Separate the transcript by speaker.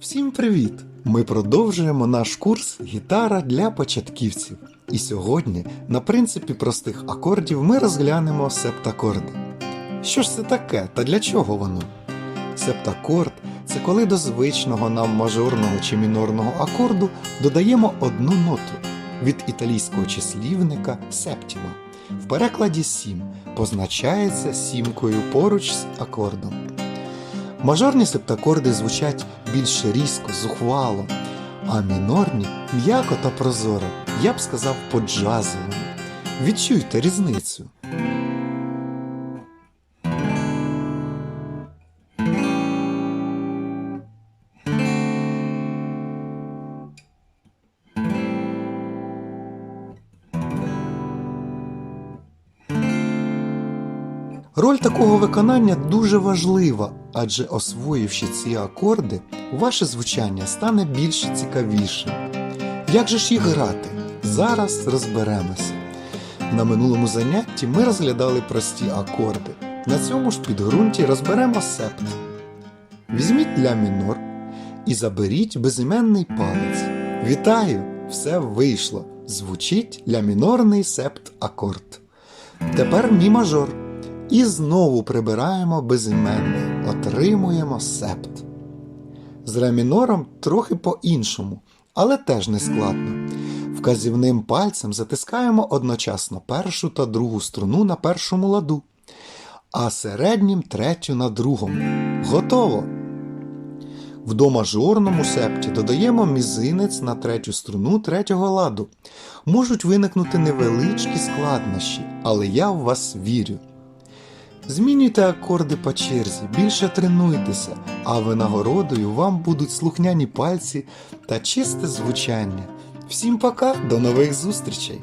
Speaker 1: Всім привіт! Ми продовжуємо наш курс Гітара для початківців. І сьогодні, на принципі простих акордів, ми розглянемо септакорди. Що ж це таке та для чого воно? Септакорд це коли до звичного нам мажорного чи мінорного акорду додаємо одну ноту від італійського числівника септімо. В перекладі сім позначається сімкою поруч з акордом. Мажорні септакорди звучать більш різко, зухвало, а мінорні м'яко та прозоро, я б сказав по-джазовому. Відчуйте різницю. Роль такого виконання дуже важлива, адже освоївши ці акорди, ваше звучання стане більш цікавішим. Як же ж їх грати? Зараз розберемося. На минулому занятті ми розглядали прості акорди. На цьому ж підґрунті розберемо септ. Візьміть ля мінор і заберіть безіменний палець. Вітаю! Все вийшло. Звучить ля мінорний септ акорд. Тепер мі мажор. І знову прибираємо безіменний, отримуємо септ. З ре мінором трохи по-іншому, але теж не складно. Вказівним пальцем затискаємо одночасно першу та другу струну на першому ладу, а середнім третю на другому. Готово! В домажорному септі додаємо мізинець на третю струну третього ладу. Можуть виникнути невеличкі складнощі, але я в вас вірю. Змінюйте акорди по черзі, більше тренуйтеся, а винагородою вам будуть слухняні пальці та чисте звучання. Всім пока, до нових зустрічей!